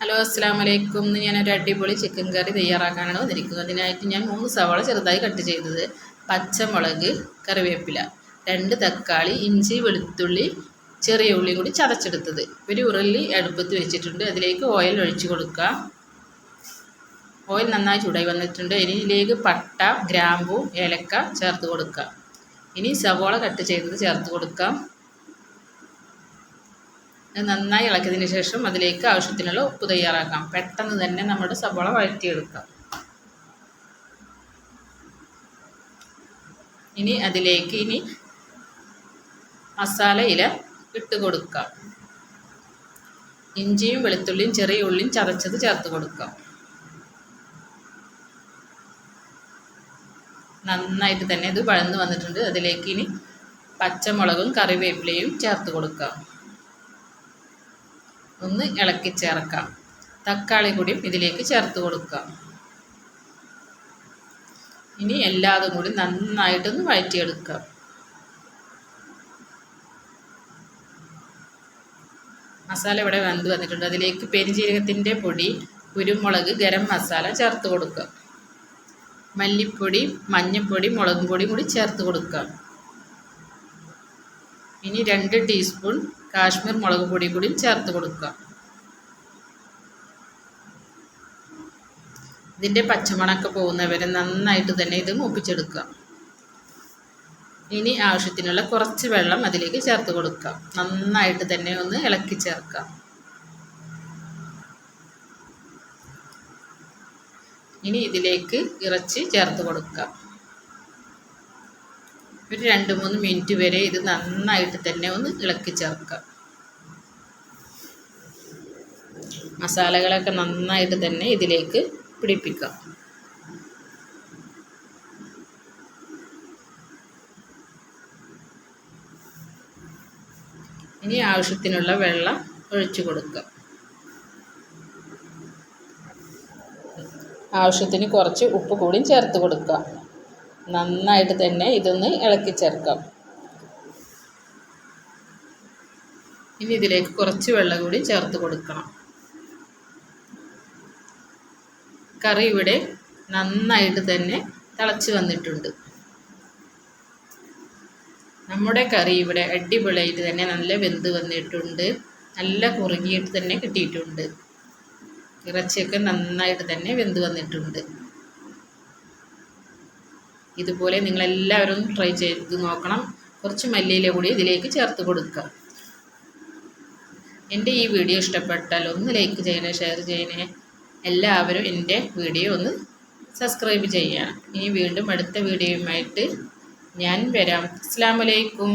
Hello അസ്സാം വലൈക്കും ഇന്ന് ഞാനൊരു അടിപൊളി ചിക്കൻ കറി തയ്യാറാക്കാനാണ് വന്നിരിക്കുന്നത്. അതിനായിട്ട് ഞാൻ മൂന്ന് സവാള ചെറുതായി കട്ട് ചെയ്തത്. പച്ചമുളക് കറിവേപ്പില രണ്ട് തക്കാളി ഇഞ്ചി വെളുത്തുള്ളി ചെറിയ ഉള്ളി കൂടി ചതച്ചെടുത്തത്. ഒരു ഉരുളി അടുപ്പത്ത് വെച്ചിട്ടുണ്ട്. അതിലേക്ക് ഓയിൽ ഒഴിച്ചു കൊടുക്കുക. ഓയിൽ നന്നായി ചൂടായി വന്നിട്ടുണ്ട്. ഇനി ഇതിലേക്ക് പട്ട ഗ്രാമ്പു ഏലക്ക ചേർത്ത് കൊടുക്കുക. ഇനി സവോള കട്ട് ചെയ്തത് ചേർത്ത് കൊടുക്കാം. നന്നായി ഇളക്കിയതിന് ശേഷം അതിലേക്ക് ആവശ്യത്തിനുള്ള ഉപ്പ് തയ്യാറാക്കാം. പെട്ടെന്ന് തന്നെ നമ്മുടെ സവോള വഴറ്റിയെടുക്കാം. ഇനി അതിലേക്ക് ഇനി മസാല ഇല ഇട്ട് കൊടുക്കാം. ഇഞ്ചിയും വെളുത്തുള്ളിയും ചെറിയ ഉള്ളിയും ചതച്ചത് ചേർത്ത് കൊടുക്കാം. നന്നായിട്ട് തന്നെ ഇത് വഴന്ന് വന്നിട്ടുണ്ട്. അതിലേക്ക് ഇനി പച്ചമുളകും കറിവേപ്പിലയും ചേർത്ത് കൊടുക്കാം. ഒന്ന് ഇളക്കി ചേർക്കാം. തക്കാളി കൂടിയും ഇതിലേക്ക് ചേർത്ത് കൊടുക്കാം. ഇനി എല്ലാതും കൂടി നന്നായിട്ടൊന്ന് വഴറ്റിയെടുക്കാം. മസാല ഇവിടെ വെന്ത് വന്നിട്ടുണ്ട്. അതിലേക്ക് പെരിഞ്ജീരകത്തിന്റെ പൊടി കുരുമുളക് ഗരം മസാല ചേർത്ത് കൊടുക്കുക മല്ലിപ്പൊടി മഞ്ഞൾപ്പൊടി മുളകും പൊടിയും കൂടി ചേർത്ത് കൊടുക്കുക ഇനി രണ്ട് ടീസ്പൂൺ കാശ്മീർ മുളക് പൊടി കൂടി ചേർത്ത് കൊടുക്കുക. ഇതിന്റെ പച്ചമണമൊക്കെ പോകുന്നവരെ നന്നായിട്ട് തന്നെ ഇത് മൂപ്പിച്ചെടുക്കുക. ഇനി ആവശ്യത്തിനുള്ള കുറച്ച് വെള്ളം അതിലേക്ക് ചേർത്ത് കൊടുക്കുക. നന്നായിട്ട് തന്നെ ഒന്ന് ഇളക്കി ചേർക്കുക. ഇനി ഇതിലേക്ക് ഇറച്ചി ചേർത്ത് കൊടുക്കാം ഒരു രണ്ട് മൂന്ന് മിനിറ്റ് വരെ ഇത് നന്നായിട്ട് തന്നെ ഒന്ന് ഇളക്കി ചേർക്കുക. മസാലകളൊക്കെ നന്നായിട്ട് തന്നെ ഇതിലേക്ക് പിടിപ്പിക്കാം ഇനി ആവശ്യത്തിനുള്ള വെള്ളം ഒഴിച്ചു കൊടുക്കുക. ആവശ്യത്തിന് കുറച്ച് ഉപ്പ് കൂടി ചേർത്ത് കൊടുക്കുക. നന്നായിട്ട് തന്നെ ഇതൊന്ന് ഇളക്കി ചേർക്കാം ഇനി ഇതിലേക്ക് കുറച്ച് വെള്ളം കൂടി ചേർത്ത് കൊടുക്കണം. കറി ഇവിടെ നന്നായിട്ട് തന്നെ തിളച്ച് വന്നിട്ടുണ്ട്. നമ്മുടെ കറി ഇവിടെ അടിപൊളിയായിട്ട് തന്നെ നല്ല വെന്ത് വന്നിട്ടുണ്ട്. നല്ല കുറുകിയിട്ട് തന്നെ കിട്ടിയിട്ടുണ്ട്. ഇറച്ചിയൊക്കെ നന്നായിട്ട് തന്നെ വെന്ത് വന്നിട്ടുണ്ട്. ഇതുപോലെ നിങ്ങളെല്ലാവരും ട്രൈ ചെയ്ത് നോക്കണം. കുറച്ച് മല്ലിയില കൂടി ഇതിലേക്ക് ചേർത്ത് കൊടുക്കുക. എന്റെ ഈ വീഡിയോ ഇഷ്ടപ്പെട്ടാൽ ഒന്ന് ലൈക്ക് ചെയ്യണേ ഷെയർ ചെയ്യണേ. എല്ലാവരും എന്റെ വീഡിയോ ഒന്ന് സബ്സ്ക്രൈബ് ചെയ്യണം. ഇനി വീണ്ടും അടുത്ത വീഡിയോയുമായിട്ട് ഞാൻ വരാം. അസ്സാം വലൈക്കും